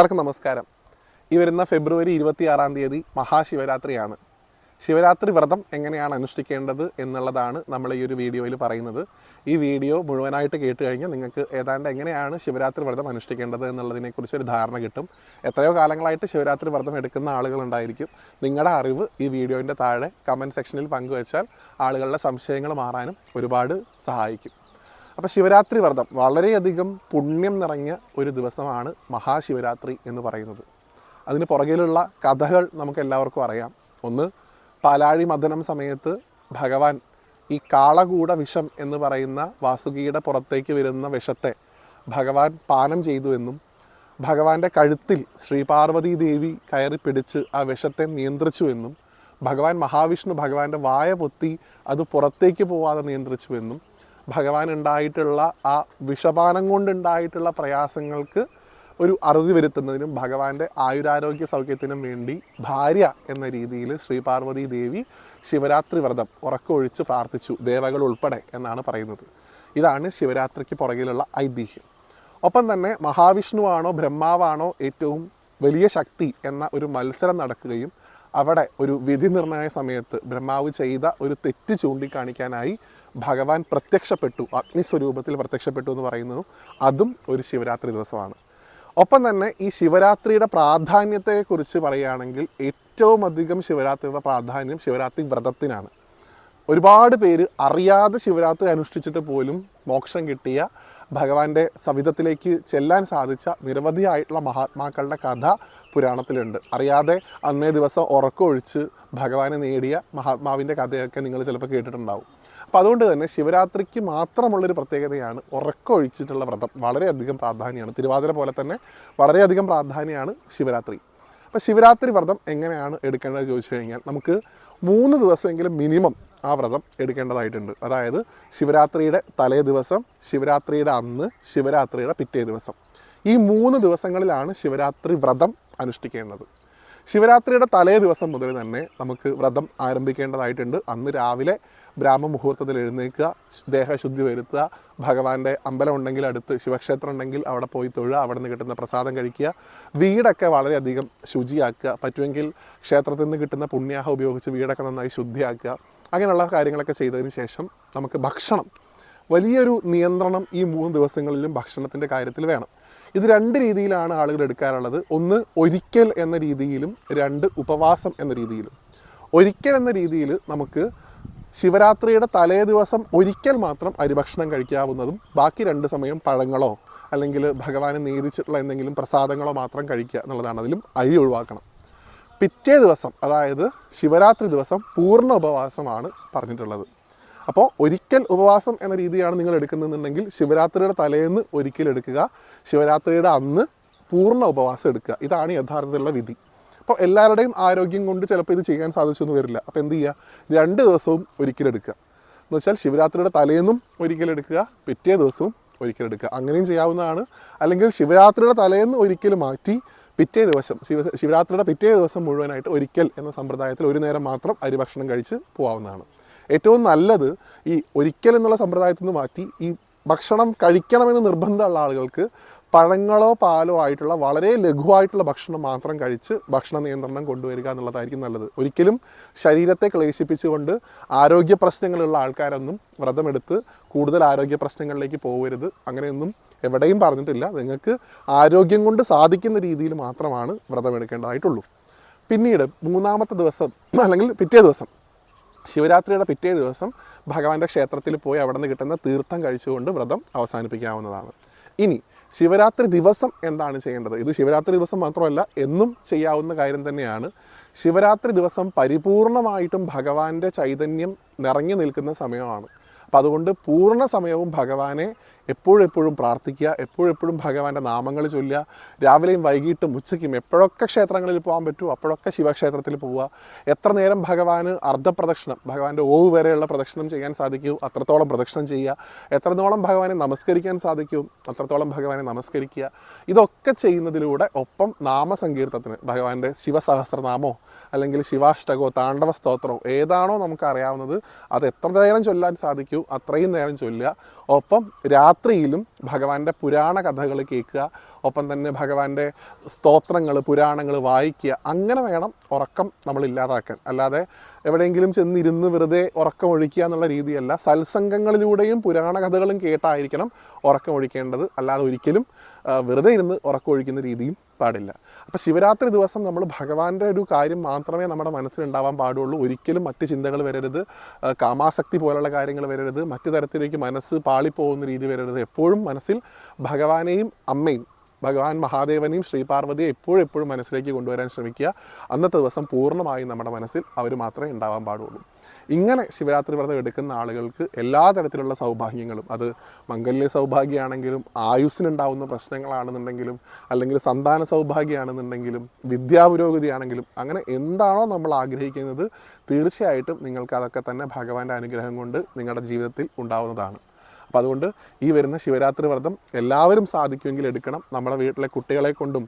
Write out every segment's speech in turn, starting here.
എല്ലാവർക്കും നമസ്കാരം. ഈ വരുന്ന ഫെബ്രുവരി ഇരുപത്തിയാറാം തീയതി മഹാശിവരാത്രിയാണ്. ശിവരാത്രി വ്രതം എങ്ങനെയാണ് അനുഷ്ഠിക്കേണ്ടത് എന്നുള്ളതാണ് നമ്മൾ ഈ ഒരു വീഡിയോയിൽ പറയുന്നത്. ഈ വീഡിയോ മുഴുവനായിട്ട് കേട്ട് കഴിഞ്ഞാൽ നിങ്ങൾക്ക് ഏതാണ്ട് എങ്ങനെയാണ് ശിവരാത്രി വ്രതം അനുഷ്ഠിക്കേണ്ടത് എന്നുള്ളതിനെക്കുറിച്ച് ഒരു ധാരണ കിട്ടും. എത്രയോ കാലങ്ങളായിട്ട് ശിവരാത്രി വ്രതം എടുക്കുന്ന ആളുകളുണ്ടായിരിക്കും നിങ്ങളുടെ അറിവ് ഈ വീഡിയോന്റെ താഴെ കമന്റ് സെക്ഷനിൽ പങ്കുവച്ചാൽ ആളുകളുടെ സംശയങ്ങൾ മാറാനും ഒരുപാട് സഹായിക്കും. അപ്പോൾ ശിവരാത്രി വ്രതം വളരെയധികം പുണ്യം നിറഞ്ഞ ഒരു ദിവസമാണ് മഹാശിവരാത്രി എന്ന് പറയുന്നത്. അതിന് പുറകിലുള്ള കഥകൾ നമുക്ക് എല്ലാവർക്കും അറിയാം. ഒന്ന് പാലാഴി മദനം സമയത്ത് ഭഗവാൻ ഈ കാളകൂട വിഷം എന്ന് പറയുന്ന വാസുകിയുടെ പുറത്തേക്ക് വരുന്ന വിഷത്തെ ഭഗവാൻ പാനം ചെയ്തു എന്നും ഭഗവാന്റെ കഴുത്തിൽ ശ്രീപാർവതി ദേവി കയറി പിടിച്ച് ആ വിഷത്തെ നിയന്ത്രിച്ചു എന്നും ഭഗവാൻ മഹാവിഷ്ണു ഭഗവാന്റെ വായ പൊത്തി അത് പുറത്തേക്ക് പോവാതെ നിയന്ത്രിച്ചു എന്നും ഭഗവാൻ ഉണ്ടായിട്ടുള്ള ആ വിഷപാനം കൊണ്ടുണ്ടായിട്ടുള്ള പ്രയാസങ്ങൾക്ക് ഒരു അറുതി വരുത്തുന്നതിനും ഭഗവാന്റെ ആയുരാരോഗ്യ സൗഖ്യത്തിനും വേണ്ടി ഭാര്യ എന്ന രീതിയിൽ ശ്രീ പാർവതി ദേവി ശിവരാത്രി വ്രതം ഉറക്കമൊഴിച്ച് പ്രാർത്ഥിച്ചു ദേവകൾ ഉൾപ്പെടെ എന്നാണ് പറയുന്നത്. ഇതാണ് ശിവരാത്രിക്ക് പുറകിലുള്ള ഐതിഹ്യം. ഒപ്പം തന്നെ മഹാവിഷ്ണുവാണോ ബ്രഹ്മാവാണോ ഏറ്റവും വലിയ ശക്തി എന്ന ഒരു മത്സരം നടക്കുകയും അവിടെ ഒരു വിധി നിർണയ സമയത്ത് ബ്രഹ്മാവ് ചെയ്ത ഒരു തെറ്റ് ചൂണ്ടിക്കാണിക്കാനായി ഭഗവാൻ പ്രത്യക്ഷപ്പെട്ടു. അഗ്നിസ്വരൂപത്തിൽ പ്രത്യക്ഷപ്പെട്ടു എന്ന് പറയുന്നതും അതും ഒരു ശിവരാത്രി ദിവസമാണ്. ഒപ്പം തന്നെ ഈ ശിവരാത്രിയുടെ പ്രാധാന്യത്തെക്കുറിച്ച് പറയുകയാണെങ്കിൽ ഏറ്റവും അധികം ശിവരാത്രിയുടെ പ്രാധാന്യം ശിവരാത്രി വ്രതത്തിനാണ്. ഒരുപാട് പേര് അറിയാതെ ശിവരാത്രി അനുഷ്ഠിച്ചിട്ട് പോലും മോക്ഷം കിട്ടിയ ഭഗവാന്റെ സവിധത്തിലേക്ക് ചെല്ലാൻ സാധിച്ച നിരവധിയായിട്ടുള്ള മഹാത്മാക്കളുടെ കഥ പുരാണത്തിലുണ്ട്. അറിയാതെ അന്നേ ദിവസം ഉറക്കമൊഴിച്ച് ഭഗവാനെ നേടിയ മഹാത്മാവിന്റെ കഥയൊക്കെ നിങ്ങൾ ചിലപ്പോൾ കേട്ടിട്ടുണ്ടാവും. അപ്പോൾ അതുകൊണ്ട് തന്നെ ശിവരാത്രിക്ക് മാത്രമുള്ളൊരു പ്രത്യേകതയാണ് ഉറക്കമൊഴിച്ചിട്ടുള്ള വ്രതം. വളരെയധികം പ്രാധാന്യമാണ്. തിരുവാതിര പോലെ തന്നെ വളരെയധികം പ്രാധാന്യമാണ് ശിവരാത്രി. അപ്പോൾ ശിവരാത്രി വ്രതം എങ്ങനെയാണ് എടുക്കേണ്ടത് ചോദിച്ചു കഴിഞ്ഞാൽ നമുക്ക് മൂന്ന് ദിവസമെങ്കിലും മിനിമം ആ വ്രതം എടുക്കേണ്ടതായിട്ടുണ്ട്. അതായത് ശിവരാത്രിയുടെ തലേ ദിവസം ശിവരാത്രിയുടെ അന്ന് ശിവരാത്രിയുടെ പിറ്റേ ദിവസം. ഈ മൂന്ന് ദിവസങ്ങളിലാണ് ശിവരാത്രി വ്രതം അനുഷ്ഠിക്കേണ്ടത്. ശിവരാത്രിയുടെ തലേ ദിവസം മുതൽ തന്നെ നമുക്ക് വ്രതം ആരംഭിക്കേണ്ടതായിട്ടുണ്ട്. അന്ന് രാവിലെ ബ്രാഹ്മ മുഹൂർത്തത്തിൽ എഴുന്നേൽക്കുക ദേഹശുദ്ധി വരുത്തുക ഭഗവാന്റെ അമ്പലം ഉണ്ടെങ്കിൽ അടുത്ത് ശിവക്ഷേത്രം ഉണ്ടെങ്കിൽ അവിടെ പോയി തൊഴുക അവിടെ നിന്ന് കിട്ടുന്ന പ്രസാദം കഴിക്കുക. വീടൊക്കെ വളരെയധികം ശുചിയാക്കുക. പറ്റുമെങ്കിൽ ക്ഷേത്രത്തിൽ നിന്ന് കിട്ടുന്ന പുണ്യാഹം ഉപയോഗിച്ച് വീടൊക്കെ നന്നായി ശുദ്ധിയാക്കുക. അങ്ങനെയുള്ള കാര്യങ്ങളൊക്കെ ചെയ്തതിന് ശേഷം നമുക്ക് ഭക്ഷണം. വലിയൊരു നിയന്ത്രണം ഈ മൂന്ന് ദിവസങ്ങളിലും ഭക്ഷണത്തിന്റെ കാര്യത്തിൽ വേണം. ഇത് രണ്ട് രീതിയിലാണ് ആളുകൾ എടുക്കാറുള്ളത്. ഒന്ന് ഒരിക്കൽ എന്ന രീതിയിലും രണ്ട് ഉപവാസം എന്ന രീതിയിലും. ഒരിക്കൽ എന്ന രീതിയിൽ നമുക്ക് ശിവരാത്രിയുടെ തലേ ദിവസം ഒരിക്കൽ മാത്രം അരിഭക്ഷണം കഴിക്കാവുന്നതും ബാക്കി രണ്ട് സമയം പഴങ്ങളോ അല്ലെങ്കിൽ ഭഗവാനെ നേദിച്ചിട്ടുള്ള എന്തെങ്കിലും പ്രസാദങ്ങളോ മാത്രം കഴിക്കുക എന്നുള്ളതാണ് അതിലും അരി ഒഴിവാക്കണം. പിറ്റേ ദിവസം അതായത് ശിവരാത്രി ദിവസം പൂർണ ഉപവാസമാണ് പറഞ്ഞിട്ടുള്ളത്. അപ്പോൾ ഒരിക്കൽ ഉപവാസം എന്ന രീതിയാണ് നിങ്ങൾ എടുക്കുന്നതെന്നുണ്ടെങ്കിൽ ശിവരാത്രിയുടെ തലേന്ന് ഒരിക്കൽ എടുക്കുക ശിവരാത്രിയുടെ അന്ന് പൂർണ ഉപവാസം എടുക്കുക. ഇതാണ് യഥാർത്ഥത്തിലുള്ള വിധി. അപ്പോൾ എല്ലാവരുടെയും ആരോഗ്യം കൊണ്ട് ചിലപ്പോൾ ഇത് ചെയ്യാൻ സാധിച്ചൊന്നും വരില്ല. അപ്പോൾ എന്ത് ചെയ്യുക രണ്ട് ദിവസവും ഒരിക്കലെടുക്കുക. എന്ന് വെച്ചാൽ ശിവരാത്രിയുടെ തലേന്നും ഒരിക്കലെടുക്കുക പിറ്റേ ദിവസവും ഒരിക്കലെടുക്കുക. അങ്ങനെയും ചെയ്യാവുന്നതാണ്. അല്ലെങ്കിൽ ശിവരാത്രിയുടെ തലേന്ന് ഒരിക്കൽ മാറ്റി പിറ്റേ ദിവസം ശിവ ശിവരാത്രിയുടെ പിറ്റേ ദിവസം മുഴുവനായിട്ട് ഒരിക്കൽ എന്ന സമ്പ്രദായത്തിൽ ഒരു നേരം മാത്രം അരിഭക്ഷണം കഴിച്ച് പോകാവുന്നതാണ് ഏറ്റവും നല്ലത് ഈ ഒരിക്കൽ എന്നുള്ള സമ്പ്രദായത്തിൽ നിന്ന് മാറ്റി ഈ ഭക്ഷണം കഴിക്കണമെന്ന് നിർബന്ധമുള്ള ആളുകൾക്ക് പഴങ്ങളോ പാലോ ആയിട്ടുള്ള വളരെ ലഘുവായിട്ടുള്ള ഭക്ഷണം മാത്രം കഴിച്ച് ഭക്ഷണ നിയന്ത്രണം കൊണ്ടുവരിക എന്നുള്ളതായിരിക്കും നല്ലത്. ഒരിക്കലും ശരീരത്തെ ക്ലേശിപ്പിച്ചുകൊണ്ട് ആരോഗ്യ പ്രശ്നങ്ങളുള്ള ആൾക്കാരൊന്നും വ്രതമെടുത്ത് കൂടുതൽ ആരോഗ്യ പ്രശ്നങ്ങളിലേക്ക് പോകരുത് അങ്ങനെയൊന്നും എവിടെയും പറഞ്ഞിട്ടില്ല. നിങ്ങൾക്ക് ആരോഗ്യം കൊണ്ട് സാധിക്കുന്ന രീതിയിൽ മാത്രമാണ് വ്രതമെടുക്കേണ്ടതായിട്ടുള്ളൂ. പിന്നീട് മൂന്നാമത്തെ ദിവസം അല്ലെങ്കിൽ പിറ്റേ ദിവസം ശിവരാത്രിയുടെ പിറ്റേ ദിവസം ഭഗവാന്റെ ക്ഷേത്രത്തിൽ പോയി അവിടെ നിന്ന് കിട്ടുന്ന തീർത്ഥം കഴിച്ചുകൊണ്ട് വ്രതം അവസാനിപ്പിക്കാവുന്നതാണ്. ഇനി ശിവരാത്രി ദിവസം എന്താണ് ചെയ്യേണ്ടത്? ഇത് ശിവരാത്രി ദിവസം മാത്രമല്ല എന്നും ചെയ്യാവുന്ന കാര്യം തന്നെയാണ്. ശിവരാത്രി ദിവസം പരിപൂർണമായിട്ടും ഭഗവാന്റെ ചൈതന്യം നിറഞ്ഞു നിൽക്കുന്ന സമയമാണ്. അപ്പം അതുകൊണ്ട് പൂർണ സമയവും ഭഗവാനെ എപ്പോഴെപ്പോഴും പ്രാർത്ഥിക്കുക എപ്പോഴെപ്പോഴും ഭഗവാന്റെ നാമങ്ങൾ ചൊല്ലുക. രാവിലെയും വൈകിട്ടും ഉച്ചയ്ക്കും എപ്പോഴൊക്കെ ക്ഷേത്രങ്ങളിൽ പോകാൻ പറ്റുമോ അപ്പോഴൊക്കെ ശിവക്ഷേത്രത്തിൽ പോവുക. എത്ര നേരം ഭഗവാന് അർദ്ധപ്രദക്ഷിണം ഭഗവാന്റെ ഓവ് വരെയുള്ള പ്രദക്ഷിണം ചെയ്യാൻ സാധിക്കൂ അത്രത്തോളം പ്രദക്ഷിണം ചെയ്യുക. എത്രത്തോളം ഭഗവാനെ നമസ്കരിക്കാൻ സാധിക്കും അത്രത്തോളം ഭഗവാനെ നമസ്കരിക്കുക. ഇതൊക്കെ ചെയ്യുന്നതിലൂടെ ഒപ്പം നാമസങ്കീർത്തത്തിന് ഭഗവാന്റെ ശിവസഹസ്രനാമോ അല്ലെങ്കിൽ ശിവാഷ്ടകോ താണ്ഡവ സ്തോത്രമോ ഏതാണോ നമുക്ക് അറിയാവുന്നത് അത് എത്ര നേരം ചൊല്ലാൻ സാധിക്കൂ അത്രയും നേരം ചൊല്ലുക. ഒപ്പം രാ രാത്രിയിലും ഭഗവാന്റെ പുരാണ കഥകൾ കേൾക്കുക ഒപ്പം തന്നെ ഭഗവാന്റെ സ്തോത്രങ്ങൾ പുരാണങ്ങൾ വായിക്കുക അങ്ങനെ വേണം ഉറക്കം നമ്മൾ ഇല്ലാതാക്കാൻ. അല്ലാതെ എവിടെയെങ്കിലും ചെന്നിരുന്ന് വെറുതെ ഉറക്കം ഒഴിക്കുക എന്നുള്ള രീതിയല്ല. സത്സംഗങ്ങളിലൂടെയും പുരാണ കഥകളും കേട്ടായിരിക്കണം ഉറക്കം ഒഴിക്കേണ്ടത്. അല്ലാതെ ഒരിക്കലും വെറുതെ ഇരുന്ന് ഉറക്കമൊഴിക്കുന്ന രീതിയും പാടില്ല. അപ്പോൾ ശിവരാത്രി ദിവസം നമ്മൾ ഭഗവാന്റെ ഒരു കാര്യം മാത്രമേ നമ്മുടെ മനസ്സിലുണ്ടാവാൻ പാടുള്ളൂ. ഒരിക്കലും മറ്റ് ചിന്തകൾ വരരുത്. കാമാസക്തി പോലുള്ള കാര്യങ്ങൾ വരരുത്. മറ്റു തരത്തിലേക്ക് മനസ്സ് പാളിപ്പോകുന്ന രീതി വരരുത്. എപ്പോഴും മനസ്സിൽ ഭഗവാനെയും അമ്മയും ഭഗവാൻ മഹാദേവനെയും ശ്രീപാർവതിയെ എപ്പോഴും എപ്പോഴും മനസ്സിലേക്ക് കൊണ്ടുവരാൻ ശ്രമിക്കുക. അന്നത്തെ ദിവസം പൂർണമായും നമ്മുടെ മനസ്സിൽ അവർ മാത്രമേ ഉണ്ടാവാൻ പാടുള്ളൂ. ഇങ്ങനെ ശിവരാത്രി വ്രതം എടുക്കുന്ന ആളുകൾക്ക് എല്ലാ തരത്തിലുള്ള സൗഭാഗ്യങ്ങളും അത് മംഗല്യ സൗഭാഗ്യമാണെങ്കിലും ആയുസ്സിനുണ്ടാവുന്ന പ്രശ്നങ്ങളാണെന്നുണ്ടെങ്കിലും അല്ലെങ്കിൽ സന്താന സൗഭാഗ്യമാണെന്നുണ്ടെങ്കിലും വിദ്യാപുരോഗതിയാണെങ്കിലും അങ്ങനെ എന്താണോ നമ്മൾ ആഗ്രഹിക്കുന്നത് തീർച്ചയായിട്ടും നിങ്ങൾക്ക് അതൊക്കെ തന്നെ ഭഗവാന്റെ അനുഗ്രഹം കൊണ്ട് നിങ്ങളുടെ ജീവിതത്തിൽ ഉണ്ടാവുന്നതാണ്. അപ്പോൾ അതുകൊണ്ട് ഈ വരുന്ന ശിവരാത്രി വ്രതം എല്ലാവരും സാധിക്കുമെങ്കിൽ എടുക്കണം. നമ്മുടെ വീട്ടിലെ കുട്ടികളെ കൊണ്ടും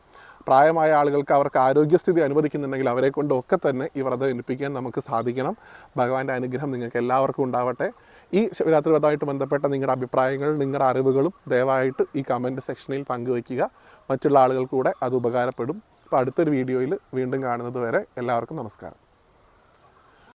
പ്രായമായ ആളുകൾക്ക് അവർക്ക് ആരോഗ്യസ്ഥിതി അനുവദിക്കുന്നുണ്ടെങ്കിൽ അവരെ കൊണ്ടും ഒക്കെ തന്നെ ഈ വ്രതം എനിപ്പിക്കാൻ നമുക്ക് സാധിക്കണം. ഭഗവാന്റെ അനുഗ്രഹം നിങ്ങൾക്ക് എല്ലാവർക്കും ഉണ്ടാവട്ടെ. ഈ ശിവരാത്രി വ്രതമായിട്ട് ബന്ധപ്പെട്ട നിങ്ങളുടെ അഭിപ്രായങ്ങൾ നിങ്ങളുടെ അറിവുകളും ദയവായിട്ട് ഈ കമന്റ് സെക്ഷനിൽ പങ്കുവയ്ക്കുക. മറ്റുള്ള ആളുകൾക്കൂടെ അത് ഉപകാരപ്പെടും. അപ്പോൾ അടുത്തൊരു വീഡിയോയിൽ വീണ്ടും കാണുന്നത് വരെ എല്ലാവർക്കും നമസ്കാരം.